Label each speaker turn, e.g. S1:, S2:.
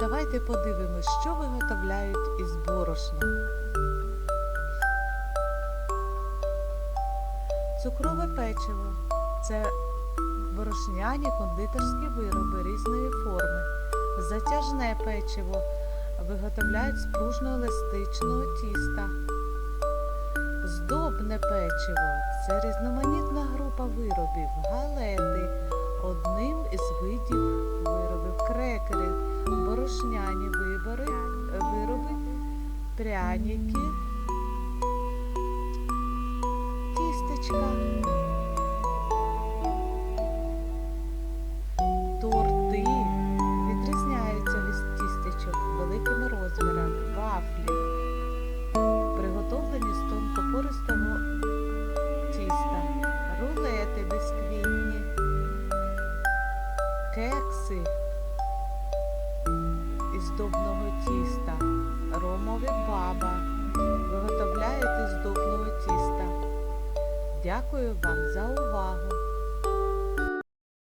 S1: Давайте подивимось, що виготовляють із борошна. Цукрове печиво це борошняні кондитерські вироби різної форми. Затяжне печиво виготовляють з пружно-еластичного тіста. Здобне печиво це різноманітна група виробів, галети, одним із видів пряники, тістечка, торти. Відрізняються від тістечок великими розмірами, вафлі, приготовлені з тонкопористого тіста, рулети бісквітні, кекси. Із здобного тіста, Дякую вам за увагу!